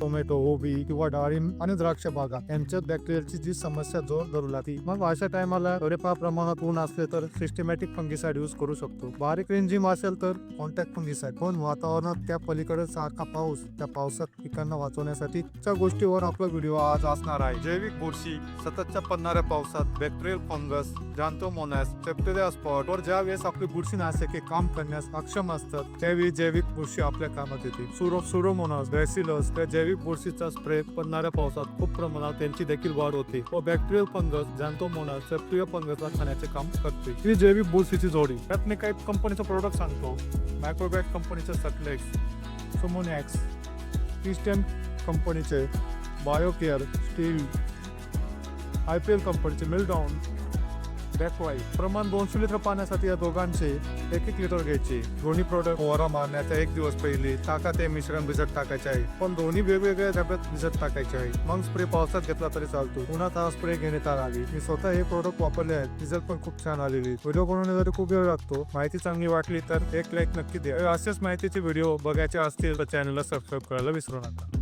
Tomato ओबी किंवा डाळिंब आणि द्राक्ष बागा यांच्यात बॅक्टेरियाची जी समस्या जोर धरू लागते मग अशा टायमाला थोडेफार प्रमाणात ऊन असले तर सिस्टमॅटिक फंगिसाइड यूज करू शकतो. बारीक रेंजिम असेल तर कॉन्टॅक्ट फंगिसाइड पण वातावरणात त्या पलीकडे सारखा पाऊस त्या पावसात पिकांना वाचवण्यासाठी त्या गोष्टीवर आपला व्हिडिओ आज असणार आहे. जैविक बुरशी सततच्या पडणाऱ्या पावसात bacterial fungus Xanthomonas septoria spot वर ज्या वेळेस आपली बुरशीनाशके काम करण्यास अक्षम असतात त्यावेळी जैविक बुरशी आपल्या कामात येते. सुरो सुरोमोनस बॅसिलस त्या जैविक बुरशीचा स्प्रे पडणाऱ्या पावसात खूप प्रमाणात त्यांची देखील वाढ होते व बॅक्टेरियल फंगस जांतोमोनस सेप्टेरिया फंगसला खाण्याचे काम करते. ही जैविक बुरशीची जोडी. त्यात मी काही कंपनीचं प्रोडक्ट सांगतो. मायक्रोबॅट कंपनीचे सटलेक्स सोमोनॅक्स क्रिस्टियन कंपनीचे biocare steel I P L कंपनीचे मिलडाऊन बॅकवाई प्रमाण दोनशे लिटर पाण्यासाठी या दोघांचे एक एक लिटर घ्यायचे. दोन्ही प्रोडक्ट ओरा मारण्याच्या एक दिवस पहिले टाका ते मिश्रण भिजत टाकायचे आहे. पण दोन्ही वेगवेगळ्या डब्यात भिजत टाकायचे आहे. मग स्प्रे पावसात घेतला तरी चालतो. उन्हात हा स्प्रे घेण्यात आली. मी स्वतः हे प्रोडक्ट वापरले आहेत. रिझल्ट पण खूप छान आलेली. व्हिडिओ बनवण्यासाठी खूप वेळ लागतो माहिती चांगली वाटली तर एक लाईक नक्की द्या. असेच माहितीचे व्हिडिओ बघायचे असतील तर चॅनलला सबस्क्राईब करायला विसरू नका.